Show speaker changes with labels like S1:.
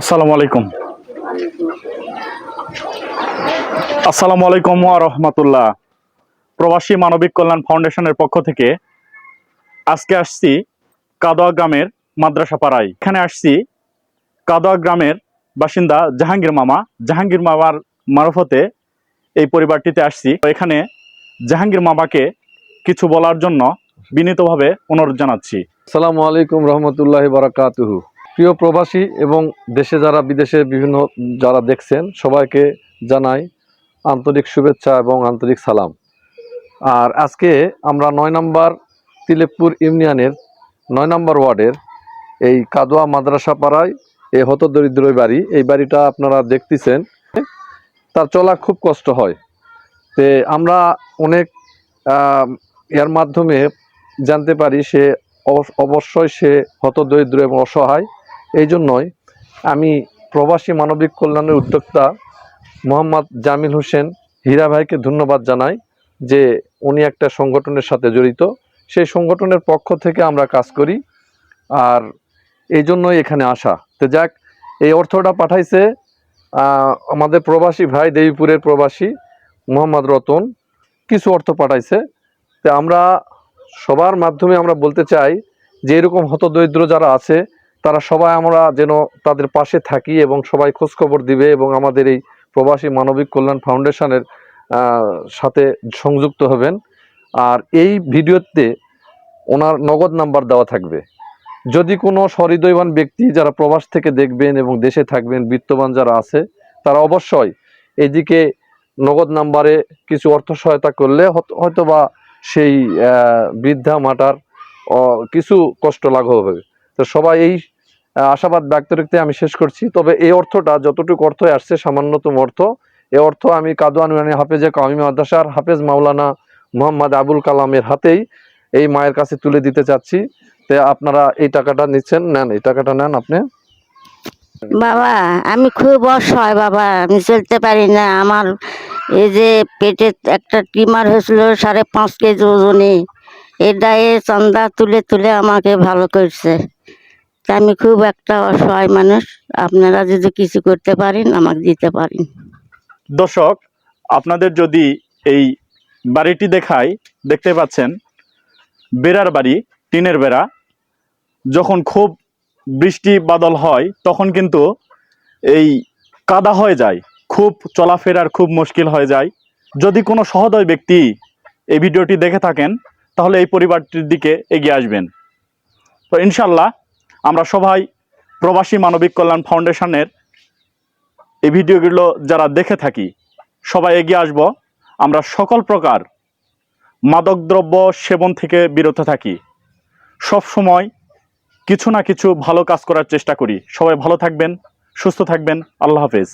S1: আসসালামু আলাইকুম। আসসালামু আলাইকুম ওয়া রহমতুল্লাহ। প্রবাসী মানবিক কল্যাণ ফাউন্ডেশনের পক্ষ থেকে আজকে আসছি কাদোয়া গ্রামের মাদ্রাসা পাড়ায়। এখানে আসছি কাদোয়া গ্রামের বাসিন্দা জাহাঙ্গীর মামা। জাহাঙ্গীর মামার মারফতে এই পরিবারটিতে আসছি। এখানে জাহাঙ্গীর মামাকে কিছু বলার জন্য বিনীতভাবে অনুরোধ জানাচ্ছি।
S2: আসসালামু আলাইকুম রহমতুল্লাহ বারাকাতুহু। প্রিয় প্রবাসী এবং দেশে যারা, বিদেশে বিভিন্ন যারা দেখছেন, সবাইকে জানাই আন্তরিক শুভেচ্ছা এবং আন্তরিক সালাম। আর আজকে আমরা নয় নম্বর তিলেপুর ইউনিয়নের, নয় নম্বর ওয়ার্ডের এই কাদোয়া মাদ্রাসা পাড়ায় এই হতদরিদ্র বাড়ি। এই বাড়িটা আপনারা দেখতেছেন। তার চলা খুব কষ্ট হয়। তে আমরা অনেক এর মাধ্যমে জানতে পারি সে অবশ্যই সে হতদরিদ্র এবং অসহায়। এই জন্যই আমি প্রবাসী মানবিক কল্যাণের উদ্যোক্তা মোহাম্মদ জামিল হোসেন হীরা ভাইকে ধন্যবাদ জানাই যে উনি একটা সংগঠনের সাথে জড়িত। সেই সংগঠনের পক্ষ থেকে আমরা কাজ করি আর এই জন্যই এখানে আসা। তো যাক, এই অর্থটা পাঠাইছে আমাদের প্রবাসী ভাই, দেবীপুরের প্রবাসী মোহাম্মদ রতন, কিছু অর্থ পাঠাইছে। তো আমরা সবার মাধ্যমে আমরা বলতে চাই যে এরকম হতদরিদ্র যারা আছে তারা সবাই আমরা যেন তাদের পাশে থাকি এবং সবাই খোঁজখবর দিবে এবং আমাদের এই প্রবাসী মানবিক কল্যাণ ফাউন্ডেশনের সাথে সংযুক্ত হবেন। আর এই ভিডিওতে ওনার নগদ নাম্বার দেওয়া থাকবে। যদি কোনো সহৃদয়বান ব্যক্তি যারা প্রবাস থেকে দেখবেন এবং দেশে থাকবেন, বিত্তবান যারা আছে, তারা অবশ্যই এইদিকে নগদ নাম্বারে কিছু অর্থ সহায়তা করলে হত- হয়তোবা সেই বৃদ্ধা মাটার কিছু কষ্ট লাঘব হবে। তো সবাই এই আশাবাদ ব্যক্ত রেখে আমি শেষ করছি। তবে এই অর্থটা, যতটুকু অর্থ আসছে, সামান্যতম অর্থ। এই অর্থ আমি কাদুয়ান হাফেজে কামি মাদ্রাসার হাফেজ মাওলানা মোহাম্মদ আবুল কালামের হাতেই এই মায়ের কাছে তুলে দিতে চাচ্ছি। তে আপনারা এই টাকাটা নিচ্ছেন, নেন, এই টাকাটা নেন আপনি।
S3: বাবা, আমি খুব অসহায় বাবা, আমি চলতে পারি না। আমার এই যে পেটে একটা টিমার হয়েছিল, সাড়ে পাঁচ কেজি ওজনে। এটা এ চান্দা তুলে তুলে আমাকে ভালো করছে। তা আমি খুব একটা অসহায় মানুষ। আপনারা যদি কিছু করতে পারেন, আমাকে দিতে পারেন।
S1: দর্শক, আপনাদের যদি এই বাড়িটি দেখাই দেখতে পাচ্ছেন, বেড়ার বাড়ি, টিনের বেড়া। যখন খুব বৃষ্টি বাদল হয়, তখন কিন্তু এই কাদা হয়ে যায়। খুব চলাফেরার খুব মুশকিল হয়ে যায়। যদি কোনো সহদয় ব্যক্তি এই ভিডিওটি দেখে থাকেন, তাহলে এই পরিবারটির দিকে এগিয়ে আসবেন। তো ইনশাল্লাহ আমরা সবাই প্রবাসী মানবিক কল্যাণ ফাউন্ডেশনের এই ভিডিওগুলো যারা দেখে থাকি, সবাই এগিয়ে আসব। আমরা সকল প্রকার মাদকদ্রব্য সেবন থেকে বিরত থাকি। সব সময় কিছু না কিছু ভালো কাজ করার চেষ্টা করি। সবাই ভালো থাকবেন, সুস্থ থাকবেন। আল্লাহ হাফেজ।